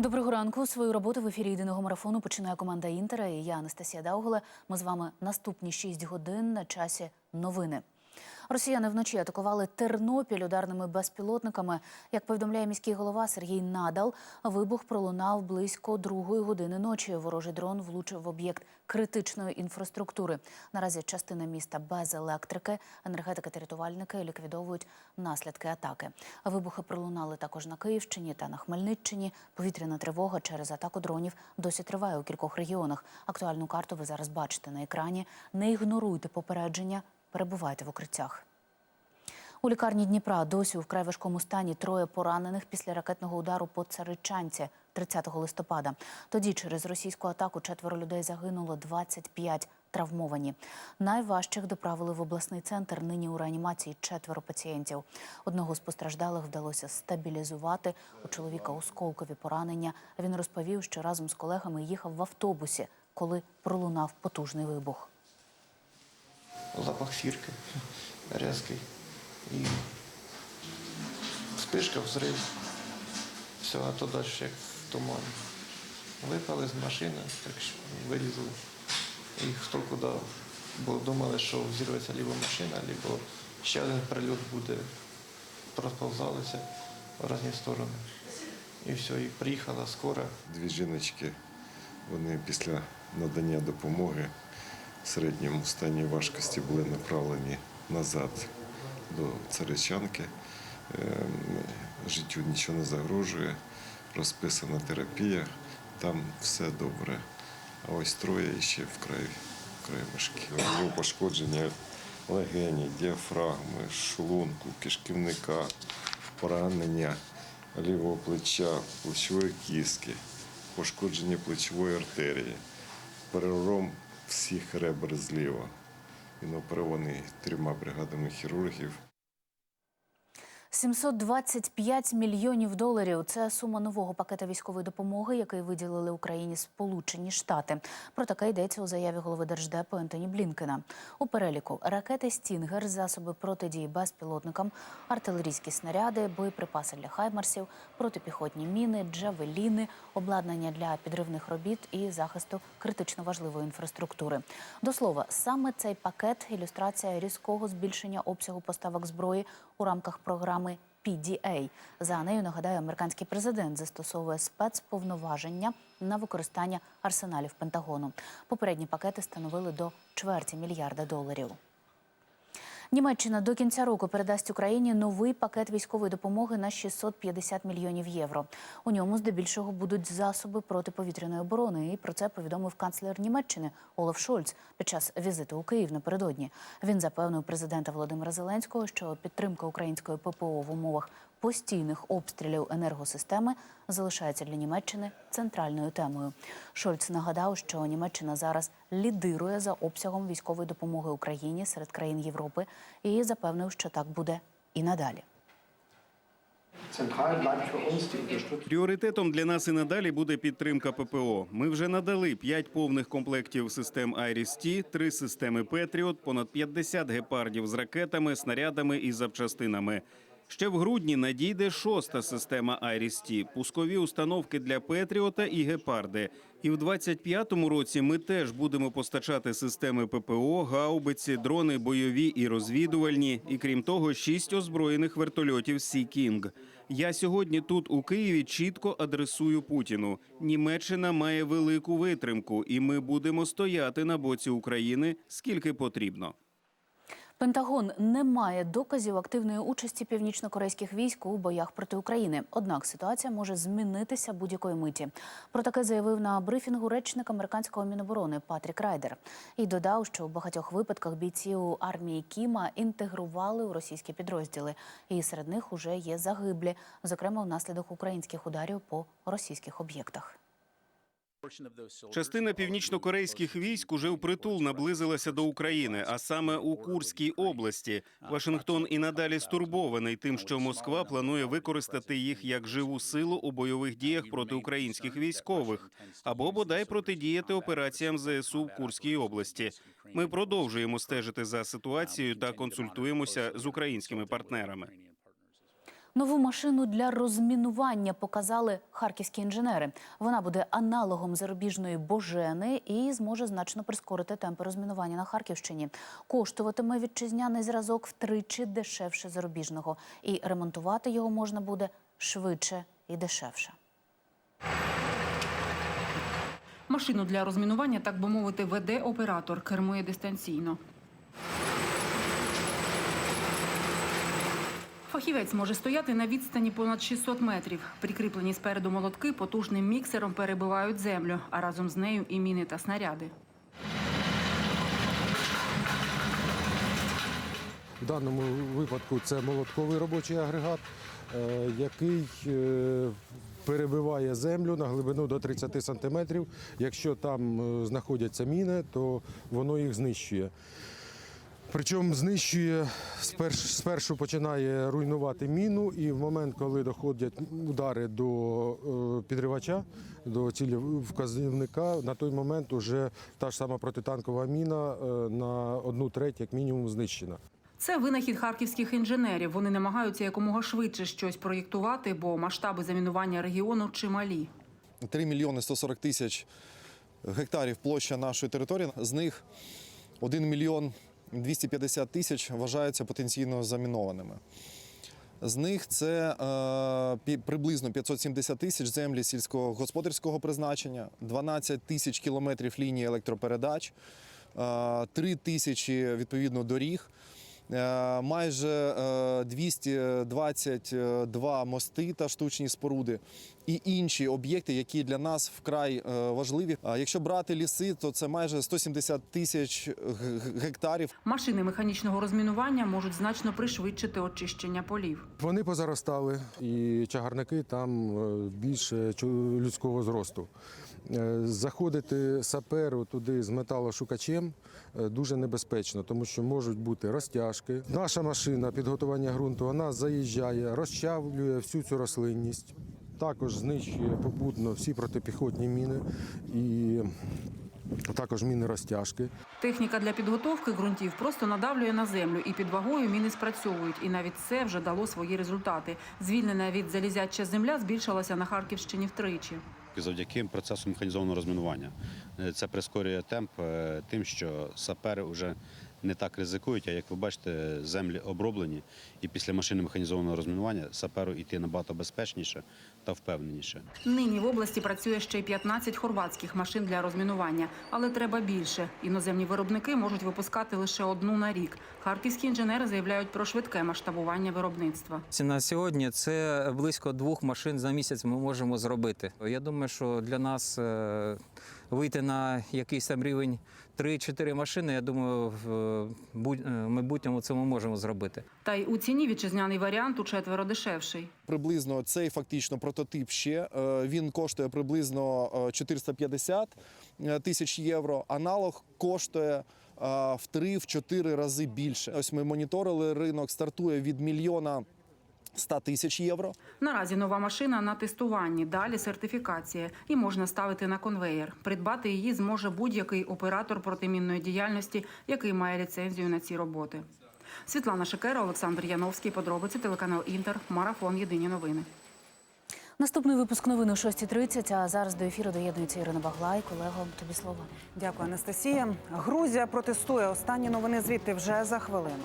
Доброго ранку. Свою роботу в ефірі єдиного марафону починає команда Інтера. І я Анастасія Дауголе. Ми з вами наступні 6 годин на часі новини. Росіяни вночі атакували Тернопіль ударними безпілотниками. Як повідомляє міський голова Сергій Надал, вибух пролунав близько другої години ночі. Ворожий дрон влучив в об'єкт критичної інфраструктури. Наразі частина міста без електрики. Енергетики та рятувальники ліквідовують наслідки атаки. Вибухи пролунали також на Київщині та на Хмельниччині. Повітряна тривога через атаку дронів досі триває у кількох регіонах. Актуальну карту ви зараз бачите на екрані. Не ігноруйте попередження. Перебувайте в укриттях. У лікарні Дніпра досі у вкрай важкому стані троє поранених після ракетного удару по Царичанці 30 листопада. Тоді через російську атаку четверо людей загинуло, 25 травмовані. Найважчих доправили в обласний центр. Нині у реанімації четверо пацієнтів. Одного з постраждалих вдалося стабілізувати. У чоловіка осколкові поранення. Він розповів, що разом з колегами їхав в автобусі, коли пролунав потужний вибух. Запах сірки різкий. І спишка, взрив. Все, а то далі як в тумані. Випали з машини, так що вилізли. І хто куди, бо думали, що взірветься ліва машина, або ще один прильот буде, розповзалися в різні сторони. І все, і приїхала скора. Дві жіночки, вони після надання допомоги середньому стані важкості були направлені назад до Царичанки. Ем, Життю нічого не загрожує, розписана терапія, там все добре. А ось троє ще вкрай, вкрай важкі. Було пошкодження легені, діафрагми, шлунку, кишківника, поранення лівого плеча, плечової кістки, пошкодження плечової артерії, перелом всіх ребер зліва. Він оперований трьома бригадами хірургів. 725 мільйонів доларів це сума нового пакета військової допомоги, який виділили Україні Сполучені Штати. Про таке йдеться у заяві голови держдепу Ентоні Блінкена. У переліку ракети Стінгер, засоби протидії безпілотникам, артилерійські снаряди, боєприпаси для хаймарсів, протипіхотні міни, джавеліни, обладнання для підривних робіт і захисту критично важливої інфраструктури. До слова, саме цей пакет ілюстрація різкого збільшення обсягу поставок зброї у рамках програми PDA. За нею нагадаю, американський президент застосовує спецповноваження на використання арсеналів Пентагону. Попередні пакети становили до чверті мільярда доларів. Німеччина до кінця року передасть Україні новий пакет військової допомоги на 650 мільйонів євро. У ньому здебільшого будуть засоби протиповітряної оборони. І про це повідомив канцлер Німеччини Олаф Шольц під час візиту у Київ напередодні. Він запевнив президента Володимира Зеленського, що підтримка української ППО в умовах постійних обстрілів енергосистеми залишається для Німеччини центральною темою. Шольц нагадав, що Німеччина зараз лідирує за обсягом військової допомоги Україні серед країн Європи і запевнив, що так буде і надалі. Пріоритетом для нас і надалі буде підтримка ППО. Ми вже надали 5 повних комплектів систем «Айріс-Ті», 3 системи Петріот, понад 50 гепардів з ракетами, снарядами і запчастинами. Ще в грудні надійде шоста система «Айріс-Ті», пускові установки для Петріота і гепарди. І в 25-му році ми теж будемо постачати системи ППО, гаубиці, дрони бойові і розвідувальні. І крім того, шість озброєних вертольотів Сі Кінг. Я сьогодні тут у Києві чітко адресую Путіну. Німеччина має велику витримку, і ми будемо стояти на боці України скільки потрібно. Пентагон не має доказів активної участі північнокорейських військ у боях проти України. Однак ситуація може змінитися будь-якої миті. Про таке заявив на брифінгу речник американського міноборони Патрік Райдер і додав, що у багатьох випадках бійців армії Кіма інтегрували у російські підрозділи, і серед них уже є загиблі, зокрема внаслідок українських ударів по російських об'єктах. Частина північнокорейських військ уже впритул наблизилася до України, а саме у Курській області. Вашингтон і надалі стурбований тим, що Москва планує використати їх як живу силу у бойових діях проти українських військових або бодай протидіяти операціям ЗСУ в Курській області. Ми продовжуємо стежити за ситуацією та консультуємося з українськими партнерами. Нову машину для розмінування показали харківські інженери. Вона буде аналогом зарубіжної божени і зможе значно прискорити темпи розмінування на Харківщині. Коштуватиме вітчизняний зразок втричі дешевше зарубіжного, і ремонтувати його можна буде швидше і дешевше. Машину для розмінування, так би мовити, веде оператор, кермує дистанційно. Фахівець може стояти на відстані понад 600 метрів. Прикріплені спереду молотки потужним міксером перебивають землю, а разом з нею і міни та снаряди. В даному випадку це молотковий робочий агрегат, е, який е, перебиває землю на глибину до 30 сантиметрів. Якщо там е, знаходяться міни, то воно їх знищує. Причому знищує сперш, спершу починає руйнувати міну, і в момент, коли доходять удари до е, підривача, до цілі вказівника, на той момент уже та ж сама протитанкова міна е, на одну треть, як мінімум, знищена. Це винахід харківських інженерів. Вони намагаються якомога швидше щось проєктувати, бо масштаби замінування регіону чималі. 3 мільйони 140 тисяч гектарів площа нашої території. З них 1 мільйон 250 тисяч вважаються потенційно замінованими. З них це е, приблизно 570 тисяч землі сільськогосподарського призначення, 12 тисяч кілометрів лінії електропередач, е, 3 тисячі відповідно доріг, майже е, 222 мости та штучні споруди і інші об'єкти, які для нас вкрай е, важливі. А Якщо брати ліси, то це майже 170 тисяч гектарів. Машини механічного розмінування можуть значно пришвидшити очищення полів. Вони позаростали, і чагарники там е, більше чу- людського зросту. Е, Заходити саперу туди з металошукачем е, дуже небезпечно, тому що можуть бути розтяжки. Наша машина підготування ґрунту вона заїжджає, розчавлює всю цю рослинність. Також знищує попутно всі протипіхотні міни і також міни розтяжки. Техніка для підготовки ґрунтів просто надавлює на землю і під вагою міни спрацьовують. І навіть це вже дало свої результати. Звільнена від залізяча земля збільшилася на Харківщині втричі. Завдяки процесу механізованого розмінування. Е, Це прискорює темп е, тим, що сапери вже не так ризикують, а як ви бачите, землі оброблені, і після машини механізованого розмінування саперу йти набагато безпечніше та впевненіше. Нині в області працює ще й 15 хорватських машин для розмінування, але треба більше. Іноземні виробники можуть випускати лише одну на рік. Харківські інженери заявляють про швидке масштабування виробництва. На сьогодні це близько двох машин за місяць ми можемо зробити. Я думаю, що для нас е, вийти на якийсь там рівень 3-4 машини, я думаю, в будь- е, майбутньому це ми можемо зробити. Та й у ціні вітчизняний варіант у четверо дешевший. Приблизно цей фактично прототип ще е, він коштує приблизно е, 450 тисяч євро. Аналог коштує е, в 3-4 рази більше. Ось ми моніторили ринок, стартує від мільйона 100 тисяч євро. Наразі нова машина на тестуванні, далі сертифікація і можна ставити на конвеєр. Придбати її зможе будь-який оператор протимінної діяльності, який має ліцензію на ці роботи. Світлана Шикера, Олександр Яновський. Подробиці телеканал Інтер. Марафон. Єдині новини. Наступний випуск новин о 6.30, а зараз до ефіру доєднується Ірина Баглай. Колего, тобі слово. Дякую, Анастасія. Грузія протестує. Останні новини звідти вже за хвилину.